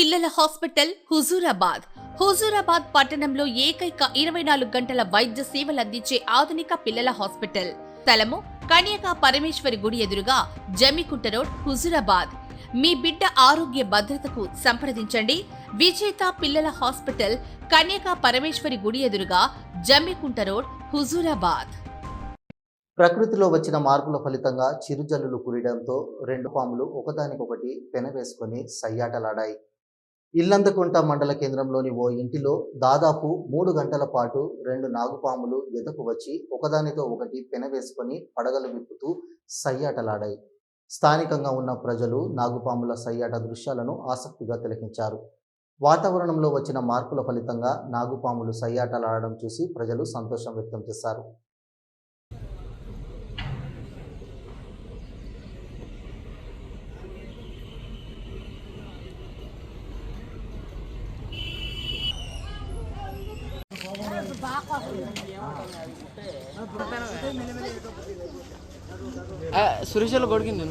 పిల్లల హాస్పిటల్ హుజూరాబాద్. హుజూరాబాద్ పట్టణంలో ఏకైక ఇరవై నాలుగు గంటల వైద్య సేవలు అందించే ఆధునిక పిల్లల హాస్పిటల్. స్థలము కన్యకా పరమేశ్వరి గుడి ఎదురుగా జమికుంట రోడ్ హుజూరాబాద్. మీ బిడ్డ ఆరోగ్య భద్రతకు సంప్రదించండి. విజేత పిల్లల హాస్పిటల్ కన్యకా పరమేశ్వరి గుడి ఎదురుగా జమ్మికుంట రోడ్ హుజూరాబాద్. ప్రకృతిలో వచ్చిన మార్పుల ఫలితంగా చిరుజల్లులు కురియడంతో రెండు పాములు ఒకదానికొకటి పెనవేసుకొని సయ్యాటలాడాయి. ఇల్లందకుంట మండల కేంద్రంలోని ఓ ఇంటిలో దాదాపు మూడు గంటల పాటు రెండు నాగుపాములు ఎదకు వచ్చి ఒకదానితో ఒకటి పెనవేసుకొని పడగలు విప్పుతూ సయ్యాటలాడాయి. స్థానికంగా ఉన్న ప్రజలు నాగుపాముల సయ్యాట దృశ్యాలను ఆసక్తిగా తిలకించారు. వాతావరణంలో వచ్చిన మార్పుల ఫలితంగా నాగుపాములు సయ్యాటలాడడం చూసి ప్రజలు సంతోషం వ్యక్తం చేశారు. సురేషలో కొడికింది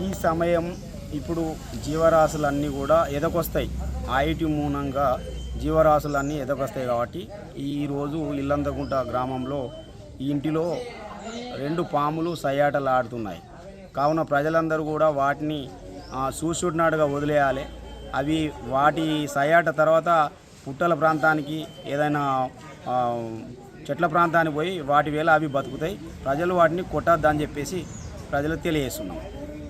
ఈ సమయం ఇప్పుడు జీవరాశులన్నీ కూడా ఎదకొస్తాయి. ఐటి మూలంగా జీవరాశులన్నీ ఎదకొస్తాయి కాబట్టి ఈరోజు ఇల్లందకుంట గ్రామంలో ఈ ఇంటిలో రెండు పాములు సయ్యాటలాడుతున్నాయి. కావున ప్రజలందరూ కూడా వాటిని ఆ, వదిలేయాలి. అవి వాటి సయాట తర్వాత పుట్టల ప్రాంతానికి ఏదైనా చెట్ల ప్రాంతానికి పోయి వాటి వేళ అవి బతుకుతాయి. ప్రజలు వాటిని కొట్టద్దని చెప్పేసి ప్రజలకు తెలియజేస్తున్నాం.